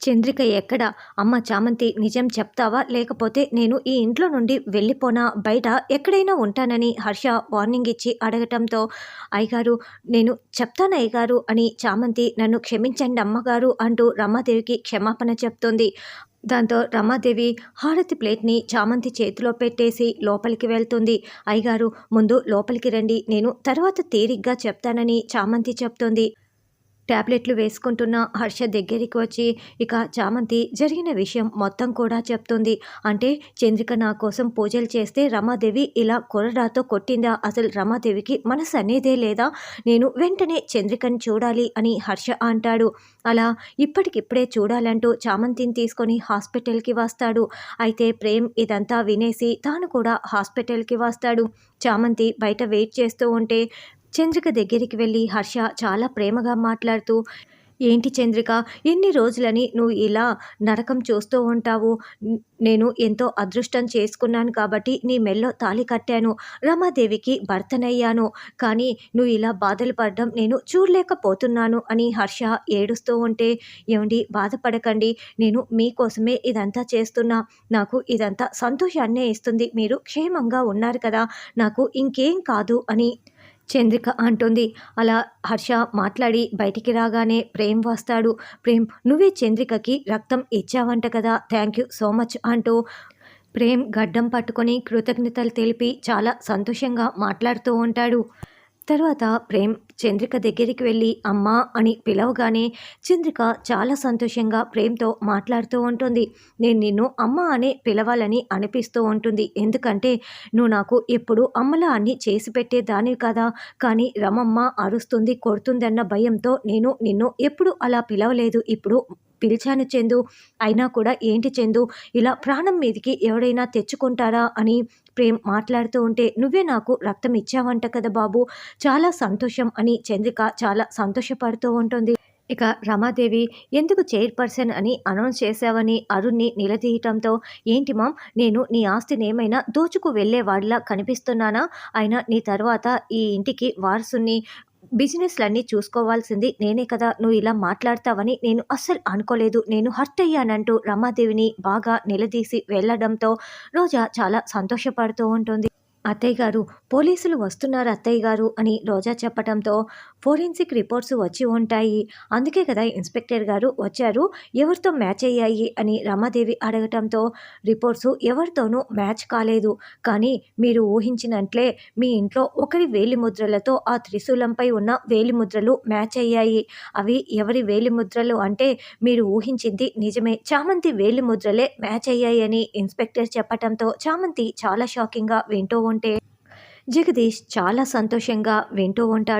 చంద్రిక ఎక్కడ? అమ్మ చామంతి నిజం చెప్తావా? లేకపోతే నేను ఈ ఇంట్లో నుండి వెళ్ళిపోనా? బయట ఎక్కడైనా ఉంటానని హర్ష వార్నింగ్ ఇచ్చి అడగటంతో అయ్యగారు నేను చెప్తాను అయ్యగారు అని చామంతి నన్ను క్షమించండి అమ్మగారు అంటూ రమాదేవికి క్షమాపణ చెప్తుంది. దాంతో రమాదేవి హారతి ప్లేట్ని చామంతి చేతిలో పెట్టేసి లోపలికి వెళ్తుంది. అయ్యగారు ముందు లోపలికి రండి నేను తర్వాత తీరిగ్గా చెప్తానని చామంతి చెప్తుంది. ట్యాబ్లెట్లు వేసుకుంటున్న హర్ష దగ్గరికి వచ్చి ఇక చామంతి జరిగిన విషయం మొత్తం కూడా చెప్తుంది. అంటే చంద్రిక నా కోసం పూజలు చేస్తే రమాదేవి ఇలా కొరడాతో కొట్టిందా? అసలు రమాదేవికి మనసు అనేదే లేదా? నేను వెంటనే చంద్రికను చూడాలి అని హర్ష అంటాడు. అలా ఇప్పటికిప్పుడే చూడాలంటూ చామంతిని తీసుకొని హాస్పిటల్కి వస్తాడు. అయితే ప్రేమ్ ఇదంతా వినేసి తాను కూడా హాస్పిటల్కి వస్తాడు. చామంతి బయట వెయిట్ చేస్తూ ఉంటే చంద్రిక దగ్గరికి వెళ్ళి హర్ష చాలా ప్రేమగా మాట్లాడుతూ ఏంటి చంద్రిక ఎన్ని రోజులని నువ్వు ఇలా నరకం చూస్తూ ఉంటావు? నేను ఎంతో అదృష్టం చేసుకున్నాను కాబట్టి నీ మెల్లో తాళి కట్టాను. రమాదేవికి భర్తనయ్యాను. కానీ నువ్వు ఇలా బాధలు పడడం నేను చూడలేకపోతున్నాను అని హర్ష ఏడుస్తూ ఉంటే ఏమండి బాధపడకండి. నేను మీకోసమే ఇదంతా చేస్తున్నా. నాకు ఇదంతా సంతోషాన్నే ఇస్తుంది. మీరు క్షేమంగా ఉన్నారు కదా. నాకు ఇంకేం కాదు అని చంద్రిక అంటుంది. అలా హర్ష మాట్లాడి బయటికి రాగానే ప్రేమ్ వస్తాడు. ప్రేమ్ నువ్వే చంద్రికకి రక్తం ఇచ్చావంట కదా థ్యాంక్ యూ సో మచ్ అంటూ ప్రేమ్ గడ్డం పట్టుకొని కృతజ్ఞతలు తెలిపి చాలా సంతోషంగా మాట్లాడుతూ ఉంటాడు. తర్వాత ప్రేమ్ చంద్రిక దగ్గరికి వెళ్ళి అమ్మా అని పిలవగానే చంద్రిక చాలా సంతోషంగా ప్రేమ్తో మాట్లాడుతూ ఉంటుంది. నేను నిన్ను అమ్మ అనే పిలవాలని అనిపిస్తూ ఉంటుంది. ఎందుకంటే నువ్వు నాకు ఎప్పుడు అమ్మలా అన్ని చేసి పెట్టేదానివి కదా. కానీ రమమ్మ అరుస్తుంది కొడుతుందన్న భయంతో నేను నిన్ను ఎప్పుడు అలా పిలవలేదు. ఇప్పుడు పిలిచాను చందు. అయినా కూడా ఏంటి చందు? ఇలా ప్రాణం మీదకి ఎవడైనా తెచ్చుకుంటారా అని ప్రేమ్ మాట్లాడుతూ ఉంటే నువ్వే నాకు రక్తం ఇచ్చావంట కదా బాబు. చాలా సంతోషం అని చంద్రిక చాలా సంతోషపడుతూ ఉంటుంది. ఇక రమాదేవి ఎందుకు చైర్పర్సన్ అని అనౌన్స్ చేశావని అరుణ్ని నిలదీయటంతో ఏంటి మామ్ నేను నీ ఆస్తిని ఏమైనా దోచుకు వెళ్ళేవాడిలా కనిపిస్తున్నానా? అయినా నీ తర్వాత ఈ ఇంటికి వారసుని బిజినెస్లన్నీ చూసుకోవాల్సింది నేనే కదా నువ్వు ఇలా మాట్లాడతావని నేను అస్సలు అనుకోలేదు. నేను హర్ట్ అయ్యానంటూ రమాదేవిని బాగా నిలదీసి వెళ్ళడంతో రోజా చాలా సంతోషపడుతూ ఉంటుంది. అత్తయ్య గారు పోలీసులు వస్తున్నారు అత్తయ్య గారు అని రోజా చెప్పడంతో ఫోరెన్సిక్ రిపోర్ట్స్ వచ్చి ఉంటాయి. అందుకే కదా ఇన్స్పెక్టర్ గారు వచ్చారు. ఎవరితో మ్యాచ్ అయ్యాయి అని రమాదేవి అడగటంతో రిపోర్ట్స్ ఎవరితోనూ మ్యాచ్ కాలేదు. కానీ మీరు ఊహించినట్లే మీ ఇంట్లో ఒకరి వేలి ముద్రలతో ఆ త్రిశూలంపై ఉన్న వేలి ముద్రలు మ్యాచ్ అయ్యాయి. అవి ఎవరి వేలిముద్రలు అంటే మీరు ఊహించింది నిజమే. చామంతి వేలి ముద్రలే మ్యాచ్ అయ్యాయి అని ఇన్స్పెక్టర్ చెప్పటంతో చామంతి చాలా షాకింగ్గా వింటూ ఉంటే జగదీష్ చాలా సంతోషంగా వింటూ ఉంటాడు.